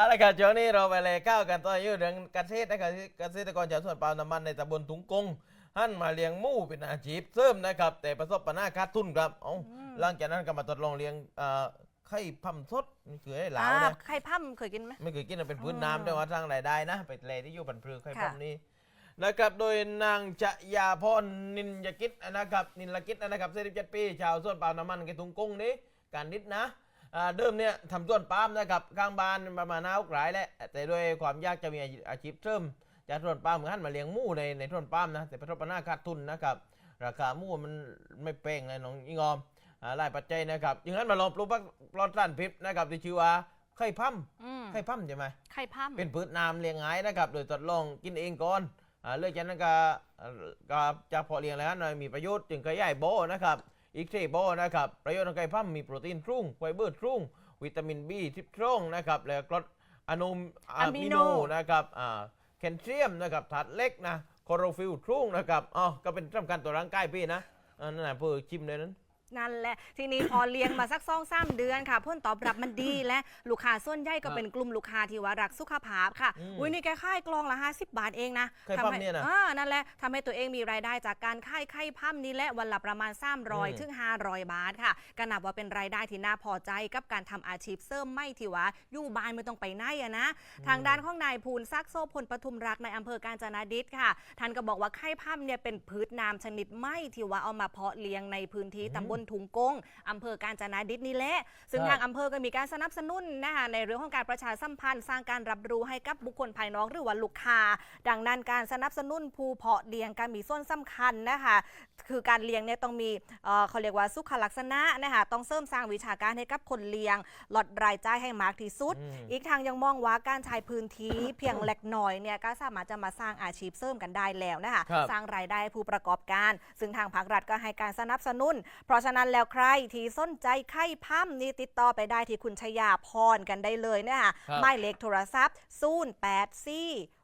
เอาละครับช่วงนี้เราไปเลยก้าวกันต่ออยู่เรื่องเกษตรนะครับเกษตรกรชาวสวนปาล์มน้ำมันในตำบลถุงกงหันมาเลี้ยงหมูเป็นอาชีพเสริมนะครับ แต่ประสบปัญหาขาดทุนครับเอ้าหลังจากนั้นก็มาทดลองเลี้ยงเอ่อไข่พัมสดนี่คือไอ้หลาวอ่านะ ไข่พั่มเคยกินไหม ไม่เคยกินนะเป็นพื้นอืมน้ำด้วยว่าสร้างรายได้นะ ไปทะเลที่อยู่พันธุ์พืไข่พัมค่ะนี้นะครับโดยนางจะยาพรนินยกิจนะครับนินลกิจนะครับ47ปี ชาวสวนปาล์มน้ำมันในถุงกงนี้การนิดนะอ่า เดิมเนี่ยทำสวนปาล์มนะครับข้างบ้านประมาณน้าหลายแหละแต่ด้วยความยากจะมีอาชีพเสริมจากสวนปาล์มเหมือนกันมาเลี้ยงหมูในในสวนปาล์มนะแต่ประสบปัญหาขาดทุนนะครับราคาหมูมันไม่เป้งเลยน้องอิงอมอ่าหลายปัจจัยนะครับอย่างนั้นมาลองปลูกพักปลอดสารพิษนะครับที่ชื่อว่าไข่พัมอืมไข่พัมใช่ไหมไข่พั่มเป็นพืชน้ำเลี้ยงง่ายนะครับ โดยทดลองกินเองก่อนอ่าเลือกจากนั้นก็อ่าก็จากพอเลี้ยงแล้วนะมีประโยชน์จึงขยายโบนะครับ อีกสี่โบนะครับประโยชน์ของไก่พัมมีโปรตีนสูงไฟเบอร์สูงวิตามินบีที่ตรงนะครับแล้วก็อะนูอะมิโนนะครับอ่าแคลเซียมนะครับถาดเล็กนะคลอโรฟิลสูงนะครับอ๋อก็เป็นสำคัญต่อร่างกายพี่นะอ่านั่นแหละเพื่อชิมเลยนั้น นั่นแหละทีนี้พอเลี้ยงมาสักสองสามเดือนค่ะผลตอบรับมันดีและลูกค้าส่วนใหญ่ก็เป็นกลุ่มลูกค้าที่ว่ารักสุขภาพค่ะอืมอุ้ยนี่แกค่ายกลองละ50บาทเองนะไข่ทำพั่มให้เนี่ยนะอ่านั่นแหละทำให้ตัวเองมีรายได้จากการค่ายไข่พั่มนี่แหละวันละประมาณอืม300ถึง500 บาทค่ะก็นับว่าเป็นรายได้ที่น่าพอใจกับการทำอาชีพเสริมไม่ที่ว่าอยู่บ้านไม่ต้องไปไหนอะนะ ทางด้านของนายภูลซักโซพลปทุมรักในอำเภอกาญจนาดิษฐ์ค่ะ ท่านก็บอกว่าไข่พั่มเนี่ยเป็นพืชน้ำชนิดไม่ที่ว่าเอามาเพาะเลี้ยงในพื้นที่ตำบลถุงกงอำเภอกาญจนาดิษฐ์นี่แหละ ซึ่งครับทางอำเภอก็มีการสนับสนุนนะคะในเรื่องของการประชาสัมพันธ์ สร้างการรับรู้ให้กับบุคคลภายนอกหรือว่าลูกค้าดังนั้นการสนับสนุนผู้เพาะเลี้ยงการมีส่วนสำคัญนะคะ คือการเลี้ยงเนี่ยต้องมีเอ่อเขาเรียกว่าสุขลักษณะนะคะต้องเสริมสร้างวิชาการให้กับคนเลี้ยงลดรายจ่ายให้มากที่สุด อืม อีกทางยังมองว่าการใช้พื้นที่ เพียงเล็กน้อยเนี่ยก็สามารถจะมาสร้างอาชีพเสริมกันได้แล้วนะคะครับ สร้างรายได้ให้ผู้ประกอบการ ซึ่งทางภาครัฐก็ให้การสนับสนุน เพราะฉะนั้นแล้วใครที่สนใจไข่พั่มนี่ติดต่อไปได้ที่คุณชยาพรกันได้เลยนะคะครับ หมายเลขโทรศัพท์ 0 8 4